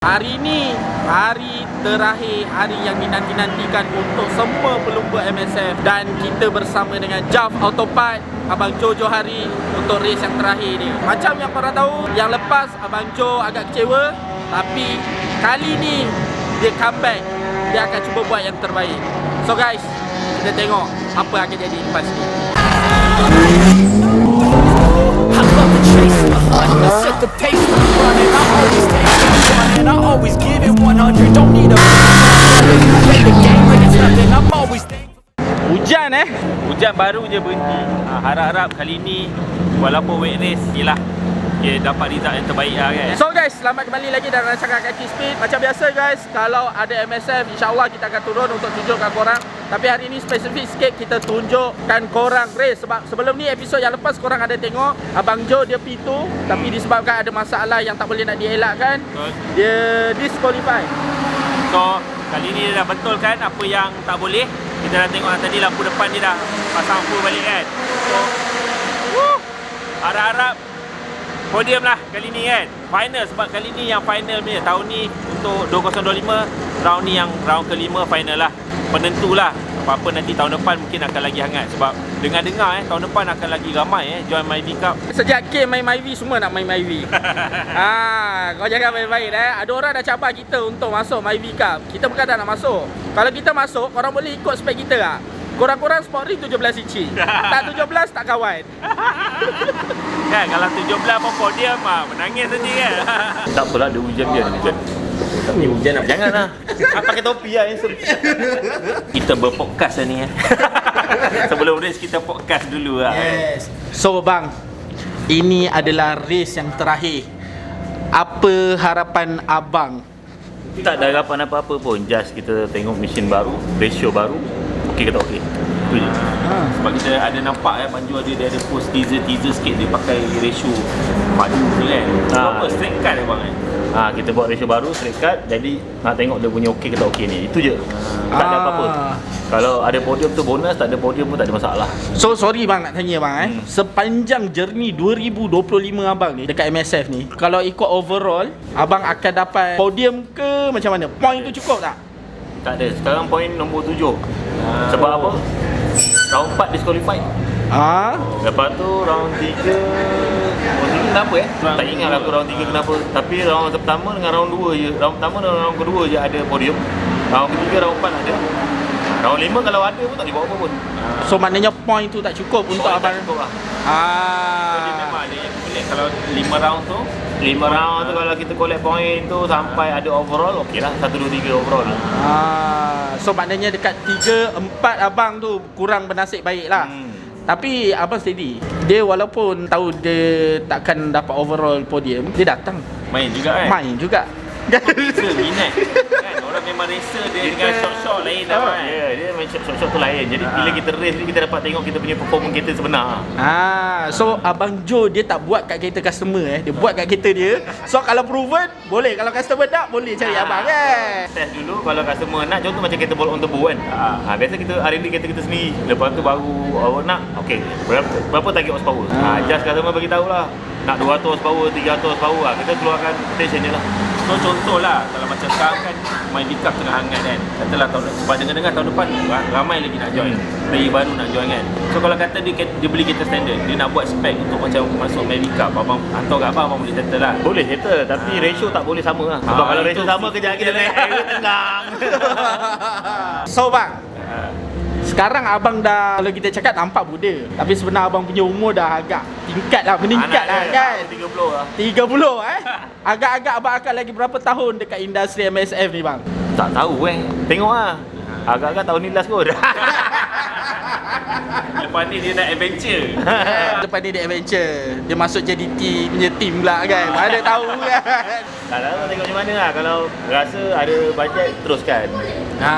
Hari ni hari terakhir hari yang dinanti-nantikan untuk semua pelumba MSF dan kita bersama dengan Jaf Autopart Abang Jo Johari untuk race yang terakhir ni. Macam yang korang tahu, yang lepas Abang Jo agak kecewa tapi kali ni dia comeback. Dia akan cuba buat yang terbaik. So guys, kita tengok apa akan jadi lepas ni. I hunt, I always give it 100. Don't need a play the game like it's nothing. I'm always thankful. Hujan eh. Hujan baru je berhenti. Ha, harap-harap kali ni walaupun wet race yelah dia dapat result yang terbaik lah kan. So guys, selamat kembali lagi dalam rancangan Kaki Speed Macam biasa guys, kalau ada MSF InsyaAllah kita akan turun untuk tunjukkan korang Tapi hari ni spesifik sikit kita tunjukkan korang race Sebab sebelum ni episod yang lepas korang ada tengok Abang Jo dia P2 Tapi disebabkan ada masalah yang tak boleh nak dielakkan Betul. Dia disqualify So kali ni dia dah betulkan apa yang tak boleh. Kita dah tengok tadi lampu depan dia dah pasang full balik kan. So woo, harap-harap podium lah kali ni kan. Final sebab kali ni yang final ni tahun ni untuk 2025 round ni yang round kelima final lah. Penentu lah. Apa-apa nanti tahun depan mungkin akan lagi hangat sebab dengar-dengar eh tahun depan akan lagi ramai eh join MyV Cup. Sejak K main MyV semua nak main MyV ha, Kau jangan main-main eh Ada orang dah cabar kita untuk masuk MyV Cup Kita bukan dah nak masuk Kalau kita masuk, korang boleh ikut spek kita tak? Korang-korang sport ring 17 inci Tak 17 tak kawan Kan kalau 17 pun podium ah menangis saja kan. Tak apalah dia hujan dia. Ni hujan nak janganlah. Apa pakai topi lah kita berpodcast lah ni eh. Sebelum race kita podcast dulu lah. Yes So bang Ini adalah race yang terakhir Apa harapan abang? Tak ada harapan apa-apa pun. Just kita tengok mesin baru, ratio baru. Okey ke tak okey? Tu je. Sebab kita ada nampak eh Banju ada dia ada post teaser-teaser sikit dia pakai ratio maju tu kan. Ah. Berapa straight cut eh bang eh? Ha, kita buat ratio baru, straight cut. Jadi nak tengok dia punya okey ke tak okey ni. Itu je. Tak ada Ah. apa-apa. Kalau ada podium tu bonus, tak ada podium pun tak ada masalah. So sorry bang nak tanya bang eh Hmm. Sepanjang journey 2025 abang ni Dekat MSF ni Kalau ikut overall Abang akan dapat podium ke macam mana? Point tu cukup tak? Tak ada. Sekarang poin nombor tujuh. Sebab apa? Round 4 disqualified. Ah, Lepas tu round 3 Round 3 kenapa eh? Tak ingat lah aku round 3 kenapa. Tapi round pertama dengan round 2 je. Round pertama dan round kedua je ada podium. Round ketiga round 4 ada. Round 5 kalau ada pun tak boleh bawa apa pun. So maknanya point tu tak cukup untuk Point abang tak cukup lah. So, dia Ah. memang ada yang pelik kalau 5 round tu 5 round tu kalau kita collect point tu Sampai ada overall Okey lah 1, 2, 3 overall Ah, so maknanya dekat 3 4 abang tu kurang bernasib baik lah. Hmm. Tapi abang steady. Dia walaupun tahu dia takkan dapat overall podium, dia datang main juga kan. main juga. Racer minat. kan orang memang racer dia dengan shot-shot lain lah kan. ya, dia main shot-shot tu lain Jadi Ah. bila kita race ni kita dapat tengok kita punya performance kita sebenar Ah, so abang Jo dia tak buat kat kereta customer eh. Dia buat kat kereta dia. So kalau proven boleh, kalau customer tak boleh cari Ah. abang kan. Test dulu kalau customer nak contoh macam kita bolt on turbo kan. Ha, ha biasa kita R&D kereta kita sendiri. Lepas tu baru awak nak okey berapa berapa target horsepower. Ha just customer bagi tahulah. Nak 200 horsepower, 300 horsepower lah. Kita keluarkan quotation dia lah. So contoh lah kalau macam sekarang kan main League Cup tengah hangat kan Katalah tahun sebab dengar-dengar tahun depan ra- ramai lagi nak join Player baru nak join kan So kalau kata dia, dia beli kereta standard Dia nak buat spec untuk macam masuk main Cup Abang hantar kat abang, abang boleh settle lah Boleh settle tapi Ah. ratio tak boleh sama lah. Sebab Ah, kalau itu ratio sama kejap kita dia. naik highway tenggang. so bang. Sekarang abang dah kalau kita cakap nampak muda. Tapi sebenarnya abang punya umur dah agak tingkat lah, meningkat lah Anak dia, kan. 30 lah. 30 eh. Agak-agak abang akan lagi berapa tahun dekat industri MSF ni bang? Tak tahu eh. Tengok lah. Agak-agak tahun ni last kot. Lepas ni dia nak adventure Lepas ni dia adventure Dia masuk JDT punya team pula kan Mana tahu kan tak tahu tengok macam mana lah. Kalau rasa ada bajet teruskan. Ha.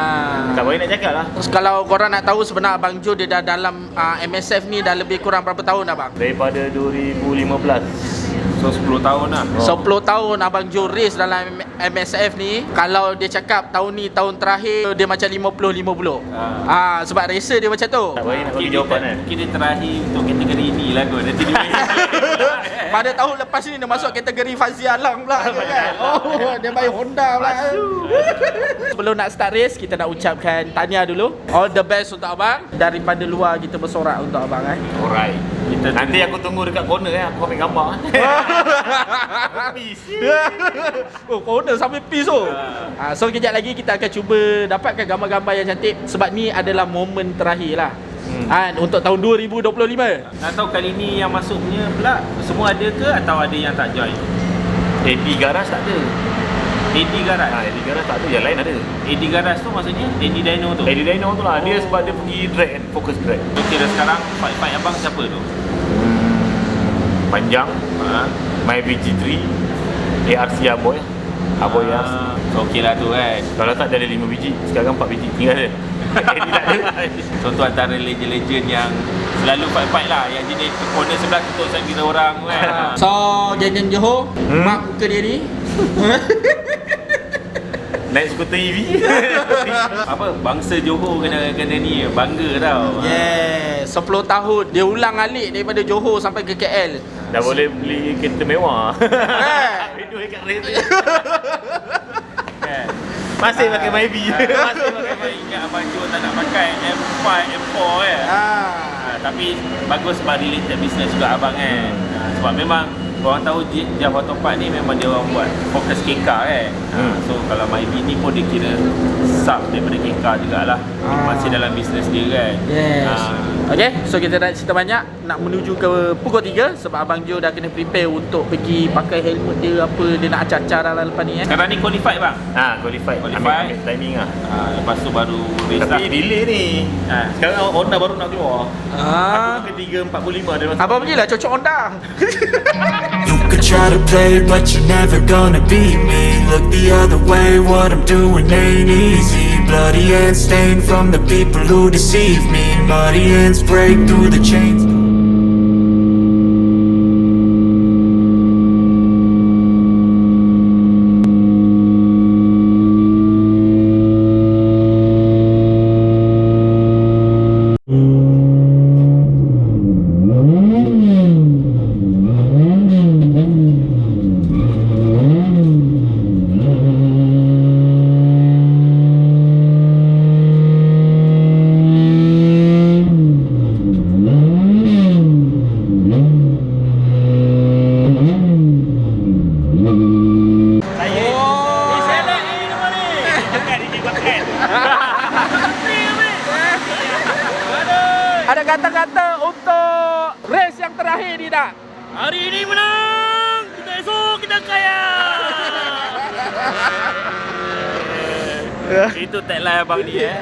Tak boleh nak cakap lah. Terus kalau korang nak tahu sebenarnya Abang Jo dia dah dalam uh, MSF ni dah lebih kurang berapa tahun dah bang? Daripada 2015. So 10 tahun lah So 10 tahun Abang Jo race dalam MSF ni Kalau dia cakap tahun ni tahun terakhir Dia macam 50-50 ah. Sebab racer dia macam tu. Tak baik nak bagi jawapan kan mungkin dia terakhir untuk kategori ni lah kot. Nanti dia Pada tahun lepas ni dia masuk kategori Fazia Alang pula kan? Oh dia main Honda pula Sebelum nak start race Kita nak ucapkan tahniah dulu. All the best untuk abang. Daripada luar kita bersorak untuk abang eh. Alright Kita Nanti aku tunggu dekat corner eh Aku ambil gambar oh, corner sampai piece tu. Ha, so kejap lagi kita akan cuba dapatkan gambar-gambar yang cantik sebab ni adalah momen terakhir lah. Hmm. Ha, untuk tahun 2025. Nak tahu kali ni yang masuknya pula Semua ada ke atau ada yang tak join? AD Garas tak ada AD Garas ha, AD Garas tak ada. Yang lain ada. AD Garas tu maksudnya AD Dino tu? AD Dino tu lah. Dia Oh. sebab dia pergi drag kan Focus drag. So kira sekarang fight-fight abang siapa tu? Panjang. Ha? My VG3 ARC Aboy. Aboy ARC Ah, so okey lah tu kan Kalau tak dia ada 5 biji. Sekarang 4 biji. Tinggal dia. AD tak ada. Contoh antara legend-legend yang Selalu fight-fight lah. Yang jenis corner sebelah tutup kita orang kan So geng-geng Johor, Hmm? mak muka dia ni. Naik skuter EV Apa bangsa Johor kena kena ni bangga tau Yeah, 10 tahun dia ulang alik daripada Johor sampai ke KL. Dah boleh beli kereta mewah Eh. Duit kat race Kan? Masih pakai Myvi Masih pakai main ingat Abang Jo tak nak pakai M5, M4 kan Ah. ha, Tapi bagus sebab related business juga abang kan Sebab memang orang tahu J- Jav Autopart ni memang dia orang buat fokus KK kan ha, Hmm. So kalau My ni pun dia kira sub daripada KK jugalah Ah. Masih dalam bisnes dia kan Yes. ha, Okay, so kita tak cerita banyak Nak menuju ke pukul 3 Sebab Abang Jo dah kena prepare untuk pergi pakai helmet dia Apa dia nak acah-acah lah lepas ni eh Sekarang ni qualified bang Ha, qualified. Qualified. Ambil, ambil timing lah. ha, Lepas tu baru race Tapi lah delay ni. Ha. Sekarang Honda baru nak keluar. ah. Aku ke 3.45 dia masuk. Abang pergilah cocok Honda You could try to play, but you're never gonna beat me. Look the other way, what I'm doing ain't easy. Bloody hands stained from the people who deceive me. Muddy hands break through the chains. Hari ini menang. Kita esok kita kaya. Itu tagline abang ni eh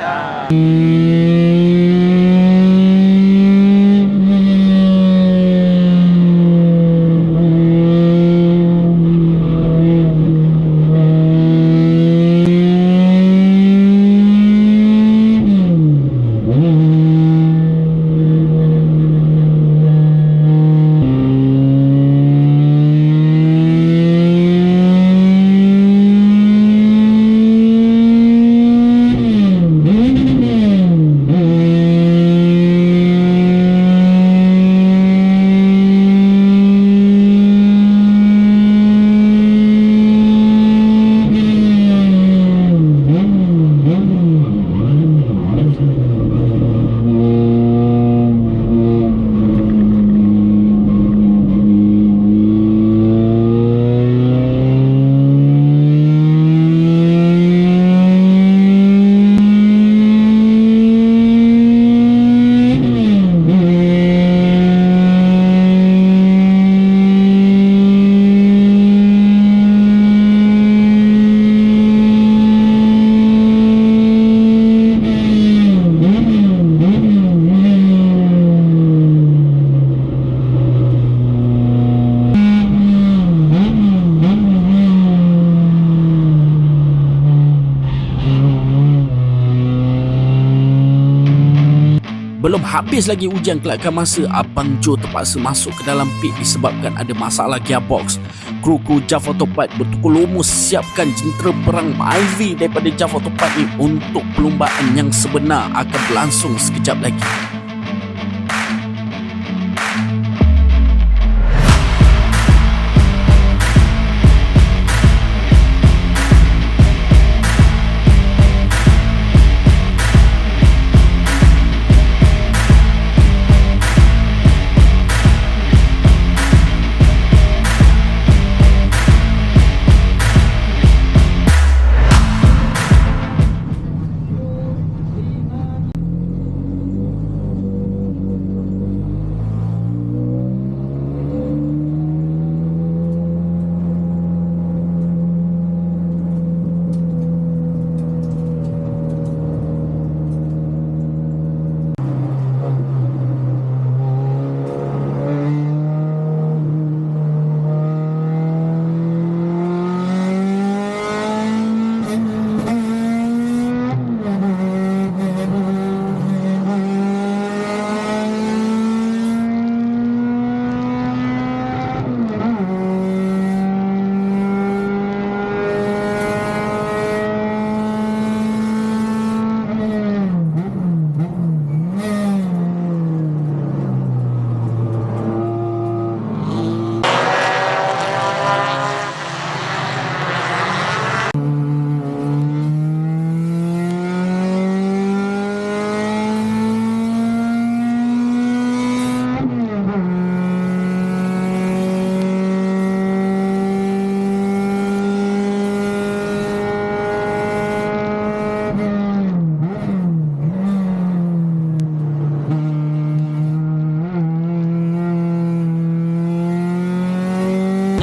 habis lagi ujian kelakkan masa, Abang Joe terpaksa masuk ke dalam pit disebabkan ada masalah gearbox. kru-kru Jav Autopart bertukar lumus siapkan jentera perang Ivy daripada Jav Autopart ni untuk perlumbaan yang sebenar akan berlangsung sekejap lagi.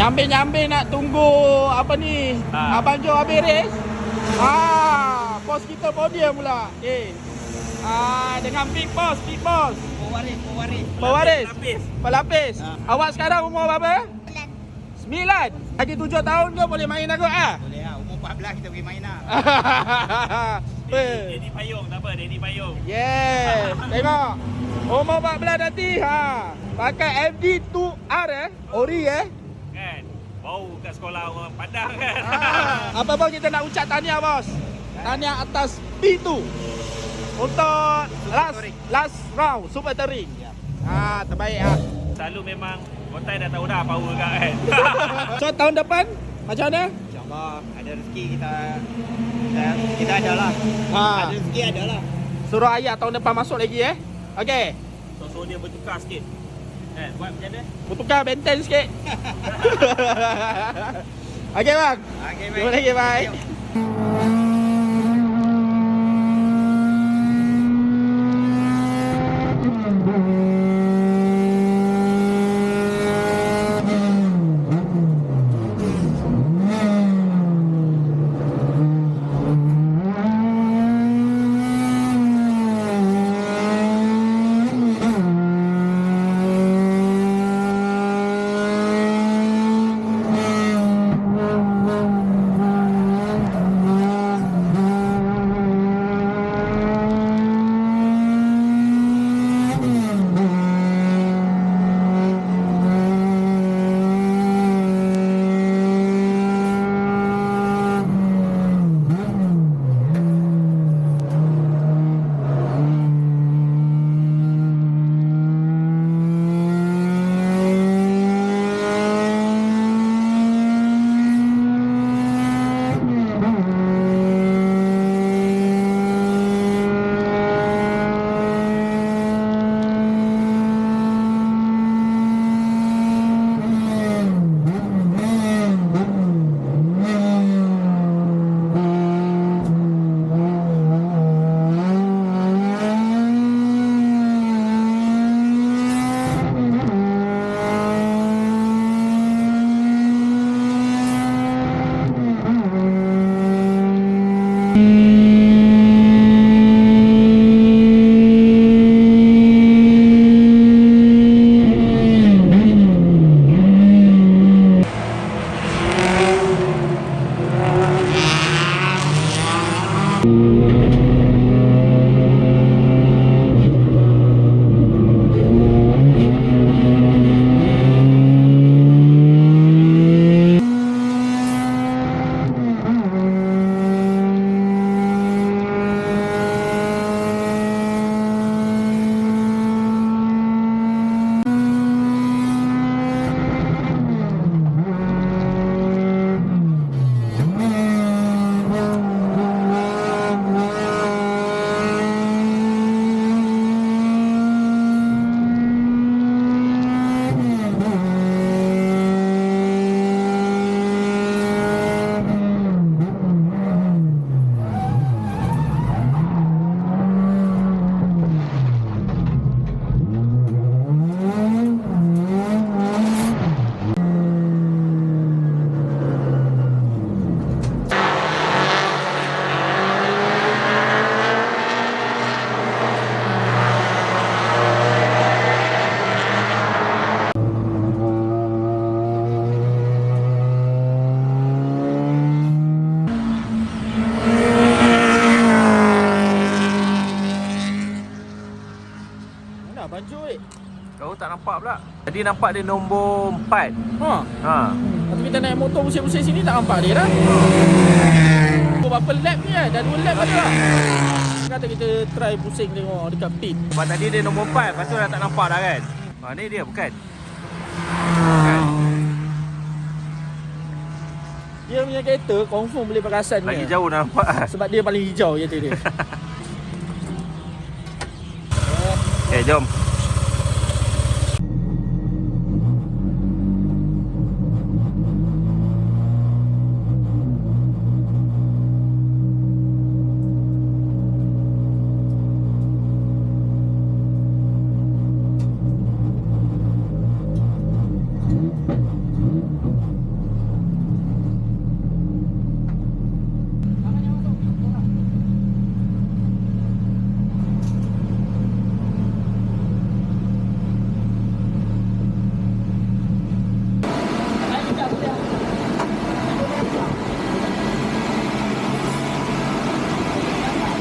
Nyambil-nyambil nak tunggu apa ni? Ha. Abang Jo habis race. Ah, bos kita podium pula. Eh. Ah, dengan big boss, big boss. Pewaris, pewaris. Pewaris. Lapis. Pelapis. Awak sekarang umur berapa? Sembilan. Lagi tujuh tahun ke boleh main aku ah? Boleh lah, umur 14 kita pergi main. Eh. Daddy payung tak apa, Daddy payung. Yes. Tengok. Umur 14 nanti ha. Pakai FD2R eh. Ori eh. Bau kat sekolah orang Padang kan. Ah, apa bos kita nak ucap tahniah bos. Tahniah atas P2. Untuk last last round super touring. Ah, terbaik ah. Selalu memang Kotai dah tahu dah power kat kan. So tahun depan macam mana? InsyaAllah ada rezeki kita kita, kita ada lah. Ha. Ada rezeki ada lah. Suruh ayah tahun depan masuk lagi eh. Okey. So, so dia bertukar sikit. Kan? Buat macam mana? Bertukar benten sikit. Okey bang. Okay, Terima kasih bye. Tadi nampak dia nombor 4. Ha. Ha. Tapi kita naik motor pusing-pusing sini tak nampak dia dah. Berapa lap ni kan? Dah dua lap ada lah. Kata kita try pusing tengok dekat pit. Sebab tadi dia nombor 4, lepas tu dah tak nampak dah kan. Ha ni dia bukan. Kan? Dia punya kereta confirm boleh perasan Lagi dia. jauh nampak. Sebab dia paling hijau kereta dia. Eh jom.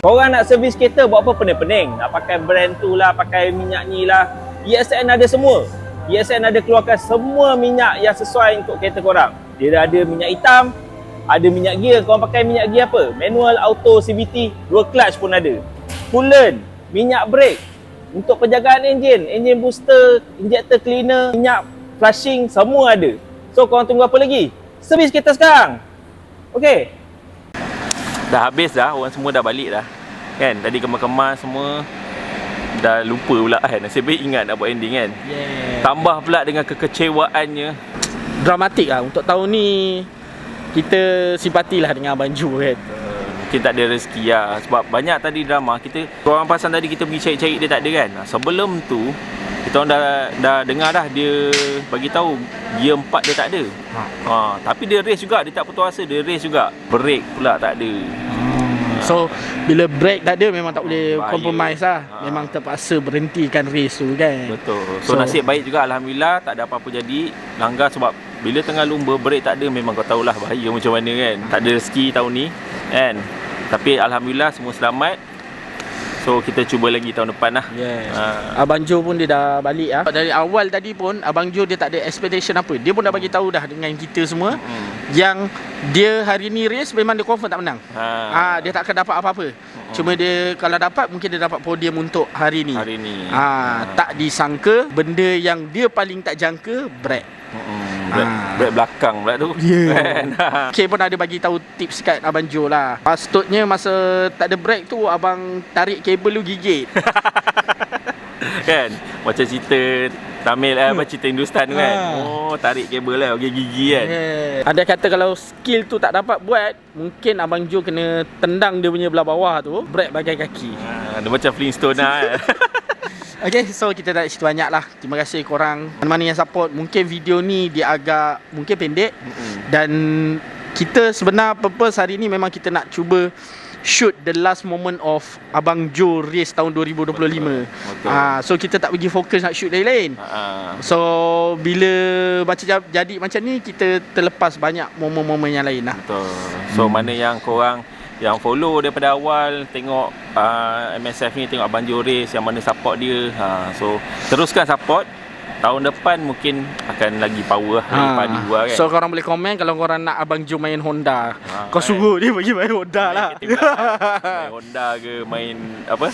Korang nak servis kereta buat apa pening-pening? Nak pakai brand tu lah, pakai minyak ni lah. ESN ada semua. ESN ada keluarkan semua minyak yang sesuai untuk kereta korang. Dia ada minyak hitam, ada minyak gear. Korang pakai minyak gear apa? Manual, auto, CVT, dua clutch pun ada. Coolant, minyak brake. Untuk penjagaan enjin, enjin booster, injector cleaner, minyak flushing, semua ada. So korang tunggu apa lagi? Servis kereta sekarang. Okay. Dah habis dah, orang semua dah balik dah. Kan? Tadi kemas-kemas semua dah lupa pula kan. Nasib baik ingat nak buat ending kan. Yeah. Tambah pula dengan kekecewaannya. Dramatik lah untuk tahun ni kita simpatilah dengan Abang Ju kan. Mungkin tak ada rezeki lah Sebab banyak tadi drama Kita Orang pasang tadi kita pergi cari-cari dia tak ada kan Sebelum tu Kita orang dah, dah dengar dah Dia bagi tahu Gear 4 dia tak ada ha. ha. Tapi dia race juga Dia tak putus asa Dia race juga Break pula tak ada So bila break tak ada memang tak boleh Bahaya. compromise lah. Ha. Memang terpaksa berhentikan race tu kan. Betul so, So- nasib baik juga Alhamdulillah Tak ada apa-apa jadi Langgar sebab Bila tengah lumba break tak ada Memang kau tahulah bahaya macam mana kan Tak ada rezeki tahun ni Kan Tapi Alhamdulillah semua selamat So kita cuba lagi tahun depan lah Yeah. ha. Abang Jo pun dia dah balik ah. Dari awal tadi pun Abang Jo dia tak ada expectation apa. Dia pun dah bagi tahu dah dengan kita semua Hmm. yang dia hari ni race memang dia confirm tak menang. Ha. Ah dia tak akan dapat apa-apa. Cuma dia kalau dapat mungkin dia dapat podium untuk hari ni. Hari ni Ah tak disangka benda yang dia paling tak jangka break. Break, Ah. break belakang pula tu Ya. Kan? K pun ada bagi tahu tips kat Abang Jo lah. Patutnya masa tak ada break tu abang tarik kabel lu gigit. kan Macam cerita Tamil eh, apa cerita Hindustan tu kan Ah. Oh tarik kabel lah Bagi gigi kan Yeah. Ada kata kalau skill tu tak dapat buat, mungkin Abang Jo kena tendang dia punya belah bawah tu, break bagai kaki. ha, Dia macam Flintstone lah kan Okay, so kita tak cerita banyak lah. Terima kasih korang. Mana-mana yang support. Mungkin video ni dia agak, mungkin pendek. Mm-mm. Dan kita sebenar purpose hari ni memang kita nak cuba shoot the last moment of Abang Jo race tahun 2025. Betul. Ah, so kita tak pergi fokus nak shoot lain-lain. ha. So bila macam ja- jadi macam ni kita terlepas banyak momen-momen yang lain lah. Betul So mana yang korang Yang follow daripada awal Tengok uh, MSF ni Tengok Abang Jo Race Yang mana support dia ha, So teruskan support Tahun depan mungkin Akan lagi power lah Lagi padu lah kan Ah. So korang boleh komen kalau korang nak Abang Jo main Honda. Ha, Kau kan. suruh dia bagi main Honda Main lah. Main Honda ke Main apa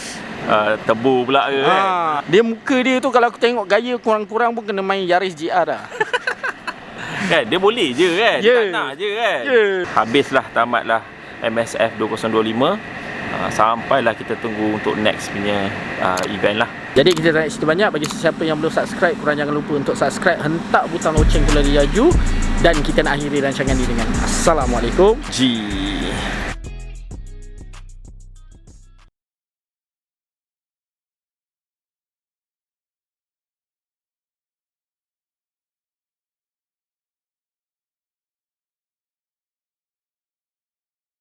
uh, Tebu pula ke kan Ha, dia muka dia tu kalau aku tengok gaya kurang-kurang pun kena main Yaris GR dah. Kan dia boleh je kan Dia Ya. tak nak je kan Ya. Habislah tamatlah MSF 2025 uh, Sampailah kita tunggu untuk next punya uh, event lah. Jadi kita tak nak cerita banyak. Bagi sesiapa yang belum subscribe korang jangan lupa untuk subscribe. Hentak butang loceng tu lagi laju dan kita nak akhiri rancangan ni dengan Assalamualaikum. G